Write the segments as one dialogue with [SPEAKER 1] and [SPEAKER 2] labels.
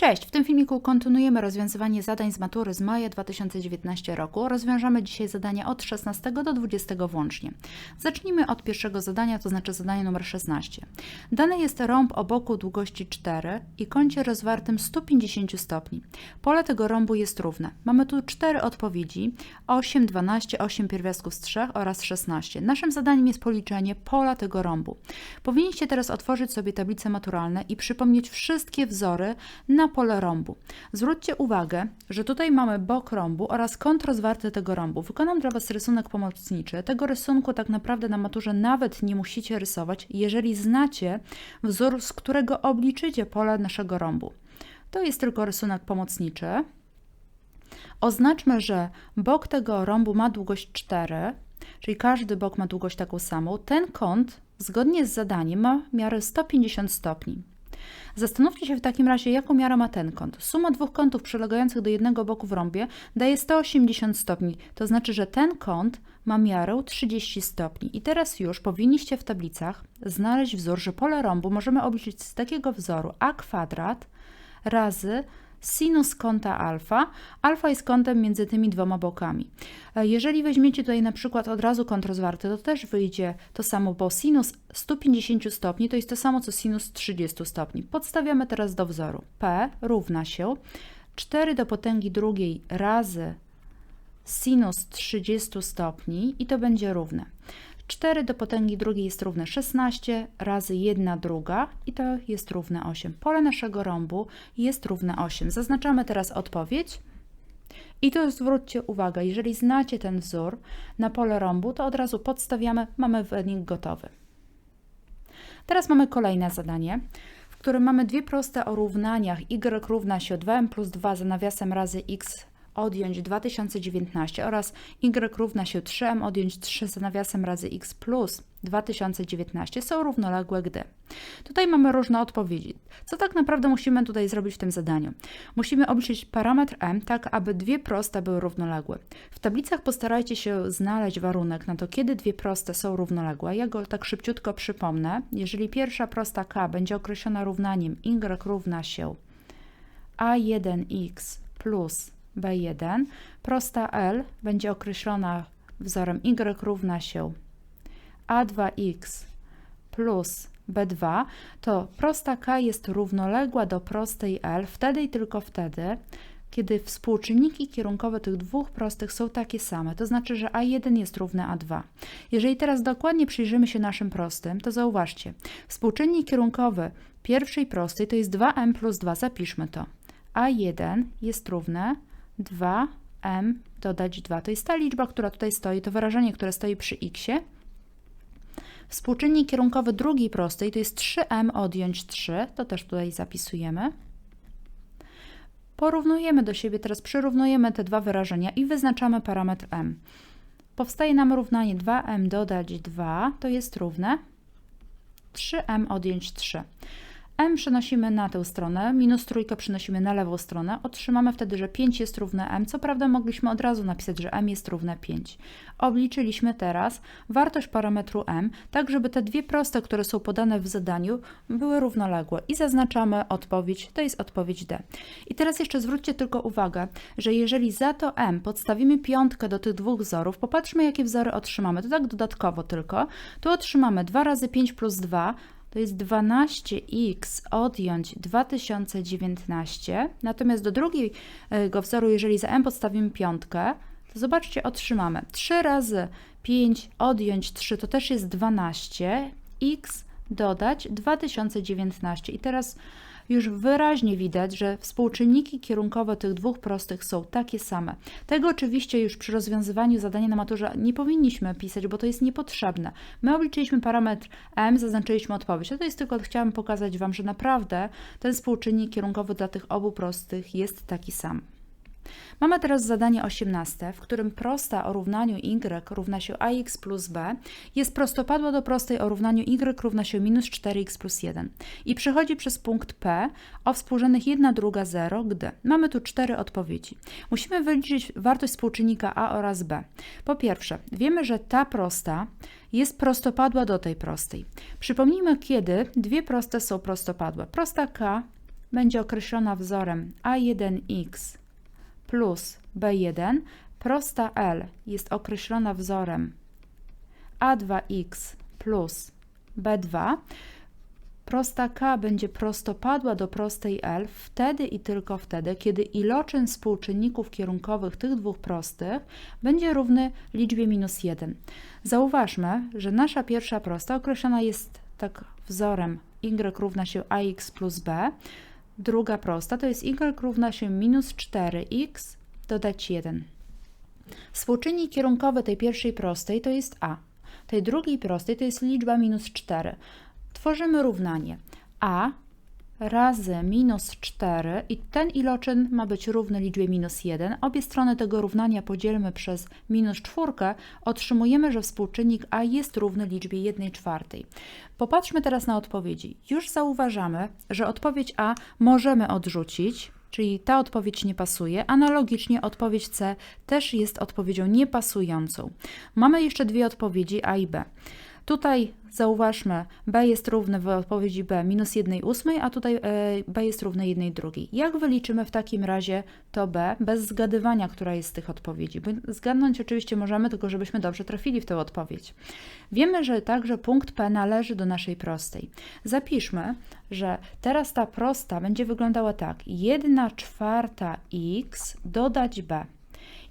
[SPEAKER 1] Cześć, w tym filmiku kontynuujemy rozwiązywanie zadań z matury z maja 2019 roku. Rozwiążemy dzisiaj zadania od 16 do 20 włącznie. Zacznijmy od pierwszego zadania, to znaczy zadanie numer 16. Dane jest rąb o boku długości 4 i kącie rozwartym 150 stopni. Pole tego rąbu jest równe. Mamy tu cztery odpowiedzi, 8, 12, 8 pierwiastków z 3 oraz 16. Naszym zadaniem jest policzenie pola tego rąbu. Powinniście teraz otworzyć sobie tablice maturalne i przypomnieć wszystkie wzory na pole rąbu. Zwróćcie uwagę, że tutaj mamy bok rąbu oraz kąt rozwarty tego rąbu. Wykonam dla Was rysunek pomocniczy. Tego rysunku tak naprawdę na maturze nawet nie musicie rysować, jeżeli znacie wzór, z którego obliczycie pole naszego rąbu. To jest tylko rysunek pomocniczy. Oznaczmy, że bok tego rąbu ma długość 4, czyli każdy bok ma długość taką samą. Ten kąt, zgodnie z zadaniem, ma miarę 150 stopni. Zastanówcie się w takim razie, jaką miarę ma ten kąt. Suma dwóch kątów przylegających do jednego boku w rąbie daje 180 stopni. To znaczy, że ten kąt ma miarę 30 stopni. I teraz już powinniście w tablicach znaleźć wzór, że pole rąbu możemy obliczyć z takiego wzoru a kwadrat razy sinus kąta alfa. Alfa jest kątem między tymi dwoma bokami. E, jeżeli weźmiecie tutaj na przykład od razu kąt rozwarty, to też wyjdzie to samo, bo sinus 150 stopni to jest to samo co sinus 30 stopni. Podstawiamy teraz do wzoru. P równa się 4 do potęgi drugiej razy sinus 30 stopni i to będzie równe. 4 do potęgi drugiej jest równe 16 razy 1 druga i to jest równe 8. Pole naszego rąbu jest równe 8. Zaznaczamy teraz odpowiedź. I tu zwróćcie uwagę, jeżeli znacie ten wzór na pole rąbu, to od razu podstawiamy, mamy wynik gotowy. Teraz mamy kolejne zadanie, w którym mamy dwie proste o równaniach y równa się 2m plus 2 za nawiasem razy x odjąć 2019 oraz y równa się 3m odjąć 3 za nawiasem razy x plus 2019 są równoległe, gdy. Tutaj mamy różne odpowiedzi. Co tak naprawdę musimy tutaj zrobić w tym zadaniu? Musimy obliczyć parametr m tak, aby dwie proste były równoległe. W tablicach postarajcie się znaleźć warunek na to, kiedy dwie proste są równoległe. Ja go tak szybciutko przypomnę. Jeżeli pierwsza prosta k będzie określona równaniem y równa się a1x plus b1. Prosta L będzie określona wzorem y równa się a2x plus b2, to prosta k jest równoległa do prostej L wtedy i tylko wtedy, kiedy współczynniki kierunkowe tych dwóch prostych są takie same, to znaczy, że a1 jest równe a2. Jeżeli teraz dokładnie przyjrzymy się naszym prostym, to zauważcie, współczynnik kierunkowy pierwszej prostej to jest 2m plus 2, zapiszmy to. a1 jest równe 2m dodać 2. To jest ta liczba, która tutaj stoi, to wyrażenie, które stoi przy x. Współczynnik kierunkowy drugiej prostej to jest 3m odjąć 3, to też tutaj zapisujemy. Porównujemy do siebie, teraz przyrównujemy te dwa wyrażenia i wyznaczamy parametr m. Powstaje nam równanie 2m dodać 2, to jest równe 3m odjąć 3 m przenosimy na tę stronę, minus trójkę przenosimy na lewą stronę, otrzymamy wtedy, że 5 jest równe m. Co prawda mogliśmy od razu napisać, że m jest równe 5. Obliczyliśmy teraz wartość parametru m, tak żeby te dwie proste, które są podane w zadaniu, były równoległe i zaznaczamy odpowiedź, to jest odpowiedź D. I teraz jeszcze zwróćcie tylko uwagę, że jeżeli za to m podstawimy piątkę do tych dwóch wzorów, popatrzmy jakie wzory otrzymamy, to tak dodatkowo tylko, tu otrzymamy 2 razy 5 plus 2, to jest 12x odjąć 2019, natomiast do drugiego wzoru, jeżeli za m podstawimy piątkę, to zobaczcie, otrzymamy 3 razy 5 odjąć 3 to też jest 12, x dodać 2019. I teraz już wyraźnie widać, że współczynniki kierunkowe tych dwóch prostych są takie same. Tego oczywiście już przy rozwiązywaniu zadania na maturze nie powinniśmy pisać, bo to jest niepotrzebne. My obliczyliśmy parametr m, zaznaczyliśmy odpowiedź. A to jest tylko, chciałam pokazać Wam, że naprawdę ten współczynnik kierunkowy dla tych obu prostych jest taki sam. Mamy teraz zadanie 18, w którym prosta o równaniu y równa się ax plus b jest prostopadła do prostej o równaniu y równa się minus 4x plus 1 i przechodzi przez punkt P o współrzędnych 1 druga 0, gdy mamy tu cztery odpowiedzi. Musimy wyliczyć wartość współczynnika a oraz b. Po pierwsze, wiemy, że ta prosta jest prostopadła do tej prostej. Przypomnijmy, kiedy dwie proste są prostopadłe. Prosta k będzie określona wzorem a1x plus b1, prosta L jest określona wzorem a2x plus b2, prosta k będzie prostopadła do prostej L wtedy i tylko wtedy, kiedy iloczyn współczynników kierunkowych tych dwóch prostych będzie równy liczbie minus 1. Zauważmy, że nasza pierwsza prosta określona jest tak wzorem y równa się ax plus b, druga prosta to jest y równa się minus 4x dodać 1. Współczynnik kierunkowy tej pierwszej prostej to jest a, tej drugiej prostej to jest liczba minus 4. Tworzymy równanie a razy minus 4 i ten iloczyn ma być równy liczbie minus 1. Obie strony tego równania podzielmy przez minus 4, otrzymujemy, że współczynnik a jest równy liczbie 1 czwartej. Popatrzmy teraz na odpowiedzi. Już zauważamy, że odpowiedź a możemy odrzucić, czyli ta odpowiedź nie pasuje. Analogicznie odpowiedź C też jest odpowiedzią niepasującą. Mamy jeszcze dwie odpowiedzi A i B. Tutaj zauważmy, b jest równe w odpowiedzi b minus 1 ósmej, a tutaj e, b jest równe 1 drugiej. Jak wyliczymy w takim razie to b bez zgadywania, która jest z tych odpowiedzi? Bo zgadnąć oczywiście możemy, tylko żebyśmy dobrze trafili w tę odpowiedź. Wiemy, że także punkt p należy do naszej prostej. Zapiszmy, że teraz ta prosta będzie wyglądała tak. 1 czwarta x dodać b.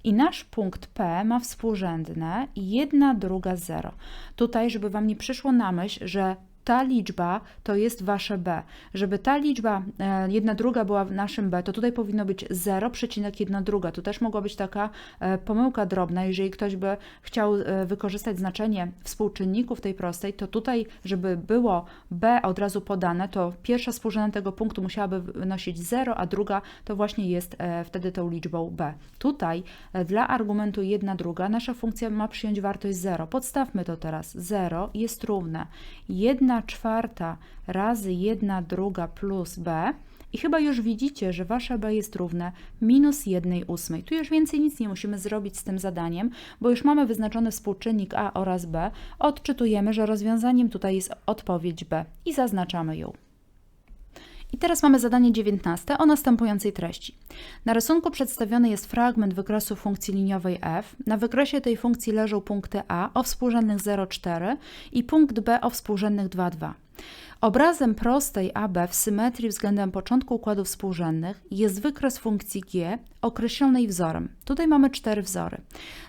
[SPEAKER 1] I nasz punkt P ma współrzędne 1 druga 0. Tutaj, żeby Wam nie przyszło na myśl, że ta liczba to jest wasze b. Żeby ta liczba e, jedna druga była w naszym b, to tutaj powinno być 0,1 druga. Tu też mogła być taka e, pomyłka drobna. Jeżeli ktoś by chciał e, wykorzystać znaczenie współczynników tej prostej, to tutaj, żeby było b od razu podane, to pierwsza współrzędna tego punktu musiałaby wynosić 0, a druga to właśnie jest wtedy tą liczbą b. Tutaj dla argumentu 1 druga nasza funkcja ma przyjąć wartość 0. Podstawmy to teraz. 0 jest równe 1 czwarta razy 1 druga plus b i chyba już widzicie, że wasze b jest równe minus 1 ósmej. Tu już więcej nic nie musimy zrobić z tym zadaniem, bo już mamy wyznaczony współczynnik a oraz b. Odczytujemy, że rozwiązaniem tutaj jest odpowiedź b i zaznaczamy ją. I teraz mamy zadanie 19 o następującej treści. Na rysunku przedstawiony jest fragment wykresu funkcji liniowej f. Na wykresie tej funkcji leżą punkty a o współrzędnych 0,4 i punkt b o współrzędnych 2,2. Obrazem prostej AB w symetrii względem początku układów współrzędnych jest wykres funkcji g określonej wzorem. Tutaj mamy cztery wzory.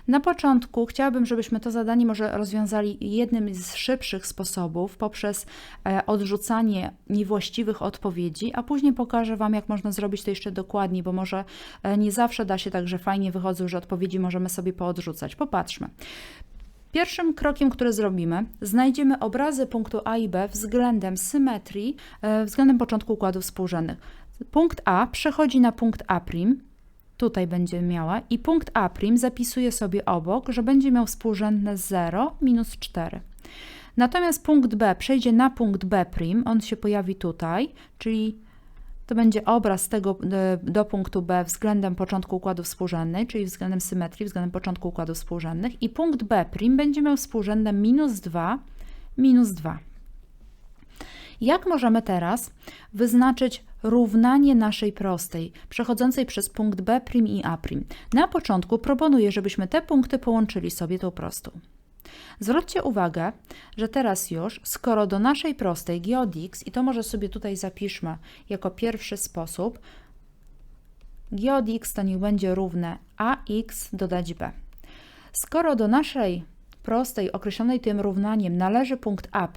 [SPEAKER 1] Na początku chciałabym, żebyśmy to zadanie może rozwiązali jednym z szybszych sposobów poprzez e, odrzucanie niewłaściwych odpowiedzi, a później pokażę Wam, jak można zrobić to jeszcze dokładniej, bo może e, nie zawsze da się tak, że fajnie wychodzą, że odpowiedzi możemy sobie poodrzucać. Popatrzmy. Pierwszym krokiem, który zrobimy, znajdziemy obrazy punktu A i B względem symetrii, e, względem początku układów współrzędnych. Punkt A przechodzi na punkt A', tutaj będzie miała, i punkt A' zapisuje sobie obok, że będzie miał współrzędne 0, minus 4. Natomiast punkt B przejdzie na punkt B', on się pojawi tutaj, czyli to będzie obraz tego e, do punktu B względem początku układu współrzędnej, czyli względem symetrii, względem początku układu współrzędnych i punkt B' będzie miał współrzędne minus 2, minus 2. Jak możemy teraz wyznaczyć równanie naszej prostej, przechodzącej przez punkt B' i A'? Na początku proponuję, żebyśmy te punkty połączyli sobie tą prostą. Zwróćcie uwagę, że teraz już, skoro do naszej prostej g od x, i to może sobie tutaj zapiszmy jako pierwszy sposób, g od x to niech będzie równe ax dodać b. Skoro do naszej prostej określonej tym równaniem należy punkt A'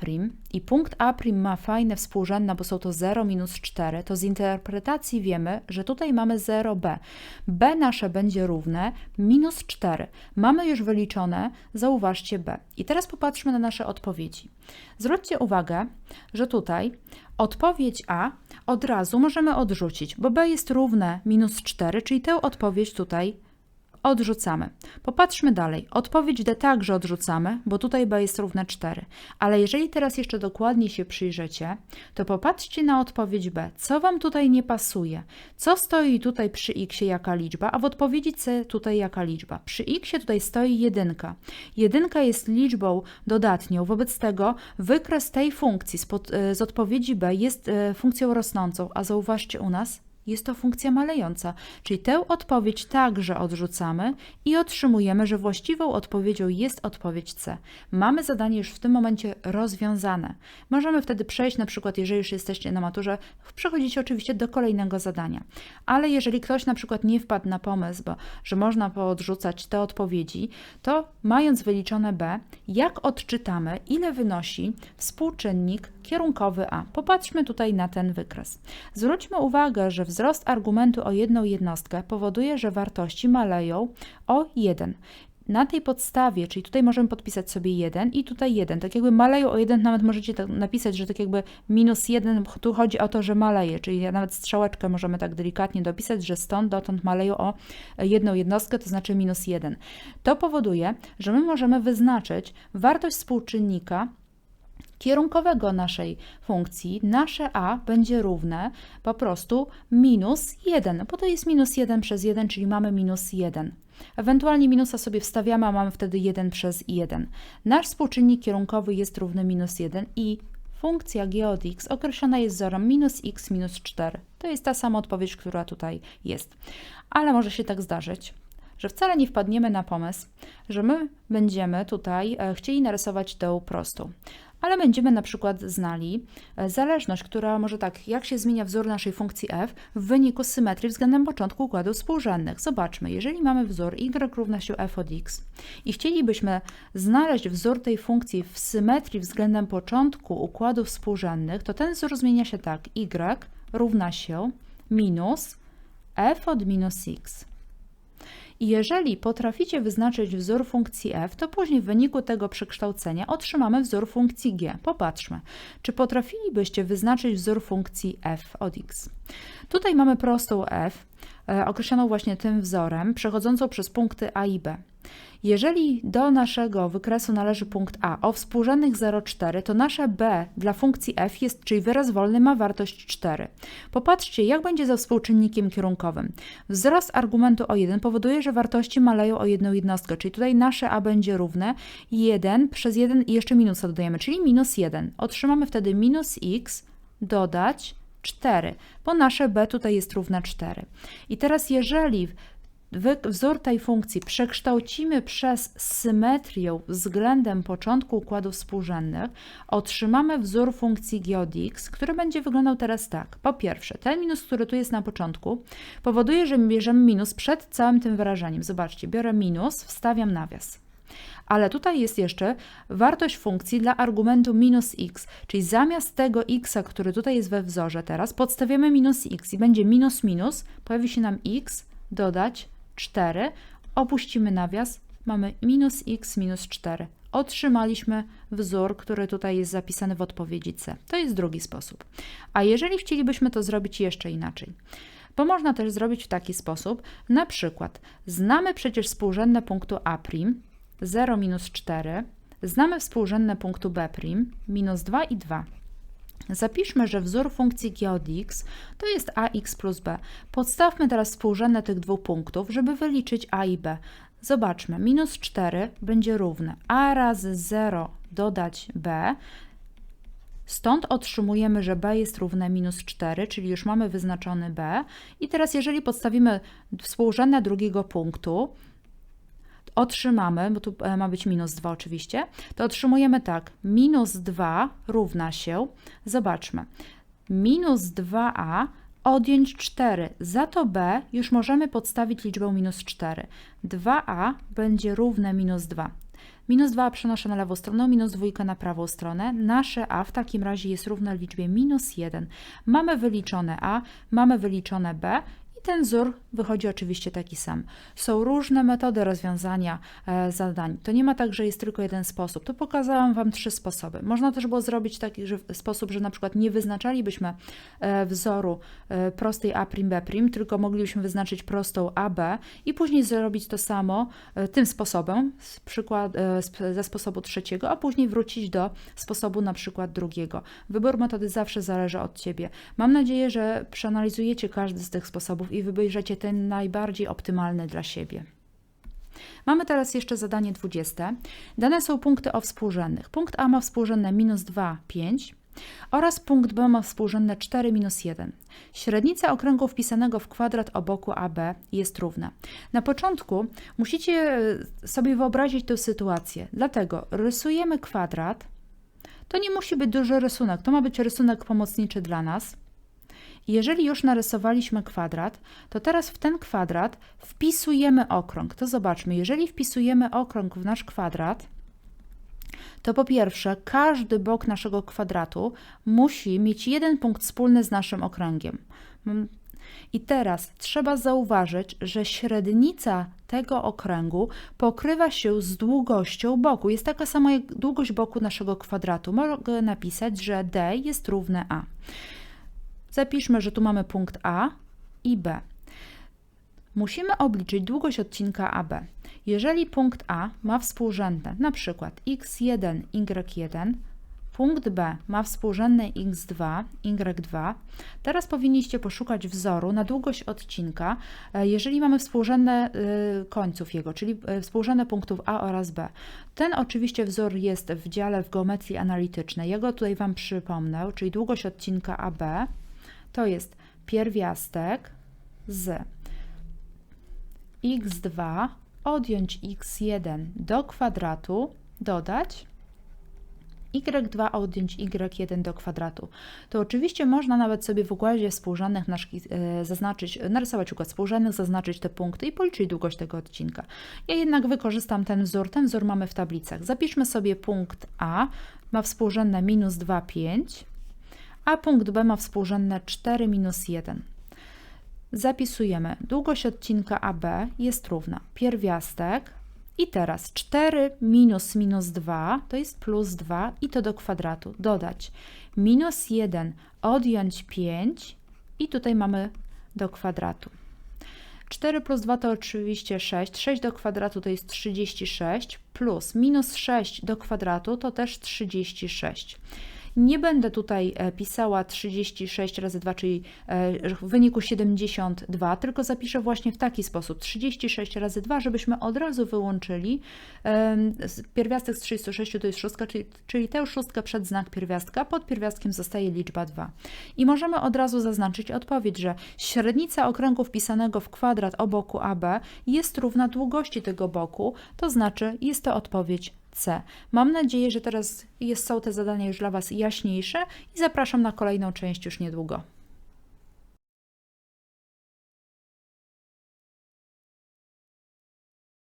[SPEAKER 1] i punkt A' ma fajne współrzędne, bo są to 0 minus 4, to z interpretacji wiemy, że tutaj mamy 0b. b nasze będzie równe minus 4. Mamy już wyliczone, zauważcie b. I teraz popatrzmy na nasze odpowiedzi. Zwróćcie uwagę, że tutaj odpowiedź A od razu możemy odrzucić, bo b jest równe minus 4, czyli tę odpowiedź tutaj odrzucamy. Popatrzmy dalej. Odpowiedź D także odrzucamy, bo tutaj B jest równe 4. Ale jeżeli teraz jeszcze dokładnie się przyjrzycie, to popatrzcie na odpowiedź B. Co Wam tutaj nie pasuje? Co stoi tutaj przy x jaka liczba, a w odpowiedzi C tutaj jaka liczba? Przy x tutaj stoi jedynka. Jedynka jest liczbą dodatnią, wobec tego wykres tej funkcji z, pod, e, z odpowiedzi B jest e, funkcją rosnącą, a zauważcie u nas jest to funkcja malejąca, czyli tę odpowiedź także odrzucamy i otrzymujemy, że właściwą odpowiedzią jest odpowiedź C. Mamy zadanie już w tym momencie rozwiązane. Możemy wtedy przejść, na przykład, jeżeli już jesteście na maturze, przechodzicie oczywiście do kolejnego zadania. Ale jeżeli ktoś na przykład nie wpadł na pomysł, bo, że można poodrzucać te odpowiedzi, to mając wyliczone B, jak odczytamy, ile wynosi współczynnik kierunkowy A? Popatrzmy tutaj na ten wykres. Zwróćmy uwagę, że w Wzrost argumentu o jedną jednostkę powoduje, że wartości maleją o 1. Na tej podstawie, czyli tutaj możemy podpisać sobie 1 i tutaj 1, tak jakby maleją o 1, nawet możecie tak napisać, że tak jakby minus 1, tu chodzi o to, że maleje, czyli nawet strzałeczkę możemy tak delikatnie dopisać, że stąd dotąd maleją o jedną jednostkę, to znaczy minus 1. To powoduje, że my możemy wyznaczyć wartość współczynnika kierunkowego naszej funkcji, nasze a będzie równe po prostu minus 1, bo to jest minus 1 przez 1, czyli mamy minus 1. Ewentualnie minusa sobie wstawiamy, a mamy wtedy 1 przez 1. Nasz współczynnik kierunkowy jest równy minus 1 i funkcja g od x określona jest wzorem minus x minus 4. To jest ta sama odpowiedź, która tutaj jest. Ale może się tak zdarzyć, że wcale nie wpadniemy na pomysł, że my będziemy tutaj e, chcieli narysować tę prostą ale będziemy na przykład znali e, zależność, która może tak, jak się zmienia wzór naszej funkcji f w wyniku symetrii względem początku układów współrzędnych. Zobaczmy, jeżeli mamy wzór y równa się f od x i chcielibyśmy znaleźć wzór tej funkcji w symetrii względem początku układów współrzędnych, to ten wzór zmienia się tak, y równa się minus f od minus x. I jeżeli potraficie wyznaczyć wzór funkcji f, to później w wyniku tego przekształcenia otrzymamy wzór funkcji g. Popatrzmy, czy potrafilibyście wyznaczyć wzór funkcji f od x. Tutaj mamy prostą f, określoną właśnie tym wzorem, przechodzącą przez punkty a i b. Jeżeli do naszego wykresu należy punkt A o współrzędnych 0,4, to nasze B dla funkcji f jest, czyli wyraz wolny ma wartość 4. Popatrzcie, jak będzie ze współczynnikiem kierunkowym. Wzrost argumentu o 1 powoduje, że wartości maleją o jedną jednostkę, czyli tutaj nasze A będzie równe 1 przez 1 i jeszcze minusa dodajemy, czyli minus 1. Otrzymamy wtedy minus x dodać 4, bo nasze b tutaj jest równe 4. I teraz jeżeli wzór tej funkcji przekształcimy przez symetrię względem początku układów współrzędnych, otrzymamy wzór funkcji g od x, który będzie wyglądał teraz tak. Po pierwsze, ten minus, który tu jest na początku, powoduje, że bierzemy minus przed całym tym wyrażeniem. Zobaczcie, biorę minus, wstawiam nawias. Ale tutaj jest jeszcze wartość funkcji dla argumentu minus x, czyli zamiast tego x, który tutaj jest we wzorze teraz, podstawiamy minus x i będzie minus minus, pojawi się nam x, dodać 4, opuścimy nawias, mamy minus x minus 4. Otrzymaliśmy wzór, który tutaj jest zapisany w odpowiedzi C. To jest drugi sposób. A jeżeli chcielibyśmy to zrobić jeszcze inaczej, bo można też zrobić w taki sposób, na przykład znamy przecież współrzędne punktu A', 0 minus 4, znamy współrzędne punktu B', minus 2 i 2. Zapiszmy, że wzór funkcji g od x to jest ax plus b. Podstawmy teraz współrzędne tych dwóch punktów, żeby wyliczyć a i b. Zobaczmy, minus 4 będzie równe a razy 0 dodać b. Stąd otrzymujemy, że b jest równe minus 4, czyli już mamy wyznaczony b. I teraz jeżeli podstawimy współrzędne drugiego punktu, otrzymamy, bo tu e, ma być minus 2 oczywiście, to otrzymujemy tak, minus 2 równa się, zobaczmy, minus 2a odjąć 4. Za to b już możemy podstawić liczbę minus 4. 2a będzie równe minus 2. Minus 2 przenoszę na lewą stronę, minus 2 na prawą stronę. Nasze a w takim razie jest równe liczbie minus 1. Mamy wyliczone a, mamy wyliczone b ten wzór wychodzi oczywiście taki sam. Są różne metody rozwiązania e, zadań. To nie ma tak, że jest tylko jeden sposób. Tu pokazałam Wam trzy sposoby. Można też było zrobić taki że, sposób, że na przykład nie wyznaczalibyśmy e, wzoru e, prostej A', B', tylko moglibyśmy wyznaczyć prostą AB i później zrobić to samo tym sposobem, z przykład, ze sposobu trzeciego, a później wrócić do sposobu na przykład drugiego. Wybór metody zawsze zależy od Ciebie. Mam nadzieję, że przeanalizujecie każdy z tych sposobów i wybierzecie ten najbardziej optymalny dla siebie. Mamy teraz jeszcze zadanie 20. Dane są punkty o współrzędnych. Punkt A ma współrzędne minus 2, 5 oraz punkt B ma współrzędne 4, minus 1. Średnica okręgu wpisanego w kwadrat o boku AB jest równa. Na początku musicie e, sobie wyobrazić tę sytuację. Dlatego rysujemy kwadrat. To nie musi być duży rysunek, to ma być rysunek pomocniczy dla nas. Jeżeli już narysowaliśmy kwadrat, to teraz w ten kwadrat wpisujemy okrąg. To zobaczmy, jeżeli wpisujemy okrąg w nasz kwadrat, to po pierwsze, każdy bok naszego kwadratu musi mieć jeden punkt wspólny z naszym okręgiem. Mm, I teraz trzeba zauważyć, że średnica tego okręgu pokrywa się z długością boku. Jest taka sama jak długość boku naszego kwadratu. Mogę napisać, że d jest równe a. Zapiszmy, że tu mamy punkt A i B. Musimy obliczyć długość odcinka AB. Jeżeli punkt A ma współrzędne przykład x1, y1, punkt B ma współrzędne x2, y2, teraz powinniście poszukać wzoru na długość odcinka, e, jeżeli mamy współrzędne y, końców jego, czyli e, współrzędne punktów A oraz B. Ten oczywiście wzór jest w dziale w geometrii analitycznej. Ja go tutaj Wam przypomnę, czyli długość odcinka AB to jest pierwiastek z x2 odjąć x1 do kwadratu, dodać y2 odjąć y1 do kwadratu. To oczywiście można nawet sobie w układzie współrzędnych e, zaznaczyć, narysować układ współrzędnych, zaznaczyć te punkty i policzyć długość tego odcinka. Ja jednak wykorzystam ten wzór. Ten wzór mamy w tablicach. Zapiszmy sobie punkt A, ma współrzędne minus 2, 5, a punkt B ma współrzędne 4 minus 1. Zapisujemy. Długość odcinka AB jest równa pierwiastek i teraz 4 minus minus 2 to jest plus 2 i to do kwadratu. Dodać minus 1 odjąć 5 i tutaj mamy do kwadratu. 4 plus 2 to oczywiście 6. 6 do kwadratu to jest 36 plus minus 6 do kwadratu to też 36. Nie będę tutaj e, pisała 36 razy 2, czyli e, w wyniku 72, tylko zapiszę właśnie w taki sposób 36 razy 2, żebyśmy od razu wyłączyli pierwiastek z 36 to jest szóstka, czyli, czyli tę szóstkę przed znak pierwiastka, pod pierwiastkiem zostaje liczba 2. I możemy od razu zaznaczyć odpowiedź, że średnica okręgu wpisanego w kwadrat o boku AB jest równa długości tego boku, to znaczy jest to odpowiedź C. Mam nadzieję, że teraz jest, są te zadania już dla Was jaśniejsze i zapraszam na kolejną część już niedługo.